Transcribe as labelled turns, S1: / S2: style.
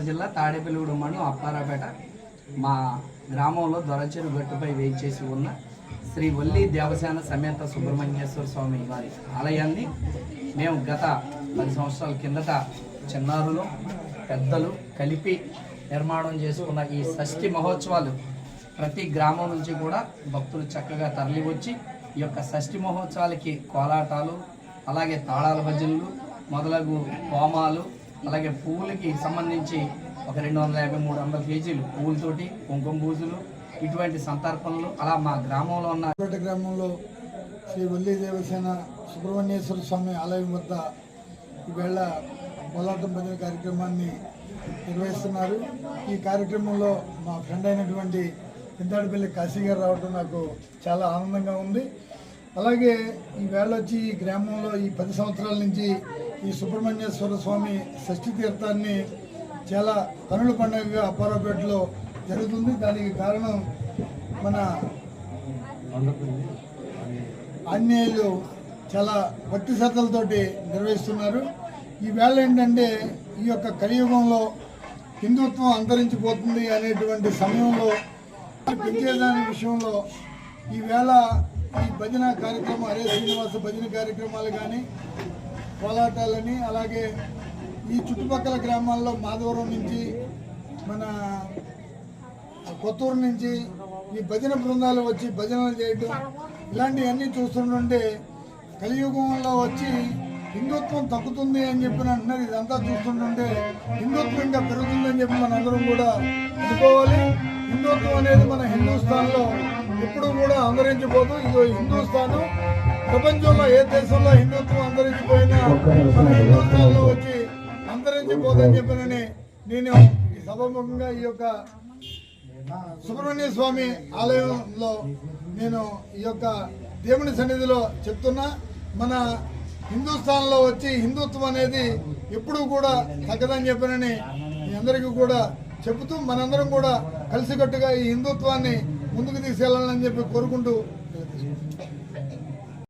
S1: జిల్లా తాడేపల్లిగూడెం మండలం అప్పారాపేట మా గ్రామంలో దొరచెరు గట్టుపై వేయించేసి ఉన్న శ్రీ వల్లి దేవసేన సమేత సుబ్రహ్మణ్యేశ్వర స్వామి వారి ఆలయాన్ని మేము గత పది సంవత్సరాల కిందట చిన్నారులు పెద్దలు కలిపి నిర్మాణం చేసుకున్న ఈ షష్ఠి మహోత్సవాలు ప్రతి గ్రామం నుంచి కూడా భక్తులు చక్కగా తరలివచ్చి ఈ యొక్క షష్ఠి మహోత్సవాలకి కోలాటాలు అలాగే తాళాల భజనలు మొదలగు హోమాలు అలాగే పువ్వులకి సంబంధించి ఒక రెండు వందల యాభై మూడు వందల కేజీలు పువ్వులతోటి కుంకుమ పూజలు ఇటువంటి సంతర్పణలు అలా మా గ్రామంలో ఉన్న
S2: గ్రామంలో శ్రీ వల్లి దేవసేన సుబ్రహ్మణ్యేశ్వర స్వామి ఆలయం వద్ద ఈవేళ పోలాటం భజన కార్యక్రమాన్ని నిర్వహిస్తున్నారు. ఈ కార్యక్రమంలో మా ఫ్రెండ్ అయినటువంటి పింతాడిపల్లి కాశీ గారు రావడం నాకు చాలా ఆనందంగా ఉంది. అలాగే ఈ వేళ వచ్చి ఈ గ్రామంలో ఈ పది సంవత్సరాల నుంచి ఈ సుబ్రహ్మణ్యేశ్వర స్వామి షష్ఠి తీర్థాన్ని చాలా కనుల పండుగగా అప్పారావుపేటలో జరుగుతుంది. దానికి కారణం మన ఆంజనేయులు చాలా భక్తి శ్రద్ధలతోటి నిర్వహిస్తున్నారు. ఈ వేళ ఏంటంటే ఈ యొక్క కలియుగంలో హిందుత్వం అంతరించిపోతుంది అనేటువంటి సమయంలో పెంచేదాని విషయంలో ఈవేళ ఈ భజన కార్యక్రమం హరే శ్రీనివాస భజన కార్యక్రమాలు కానీ కోలాటాలని అలాగే ఈ చుట్టుపక్కల గ్రామాల్లో మాధవరం నుంచి మన కొత్తూరు నుంచి ఈ భజన బృందాలు వచ్చి భజనలు చేయటం ఇలాంటివన్నీ చూస్తుంటే కలియుగంలో వచ్చి హిందుత్వం తగ్గుతుంది అని చెప్పి అంటున్నారు ఇదంతా చూస్తుంటుంటే హిందుత్వం ఇంకా పెరుగుతుందని చెప్పి మనందరం కూడా అనుకోవాలి. హిందుత్వం అనేది మన హిందుస్థాన్లో ఎప్పుడు కూడా అంతరించిపోదు ఇదో హిందుస్థానం ప్రపంచంలో ఏ దేశంలో హిందుత్వం అంతరించిపోయినా మన హిందుస్థాన్లో వచ్చి అంతరించిపోదని చెప్పినని నేను ఈ సభాముఖంగా ఈ యొక్క సుబ్రహ్మణ్య స్వామి ఆలయంలో నేను ఈ యొక్క దేవుని సన్నిధిలో చెప్తున్నా. మన హిందుస్థాన్లో వచ్చి హిందుత్వం అనేది ఎప్పుడూ కూడా తగ్గదని చెప్పనని మీ అందరికీ కూడా చెబుతూ మనందరం కూడా కలిసికట్టుగా ఈ హిందుత్వాన్ని ముందుకు తీసుకెళ్ళాలని చెప్పి కోరుకుంటూ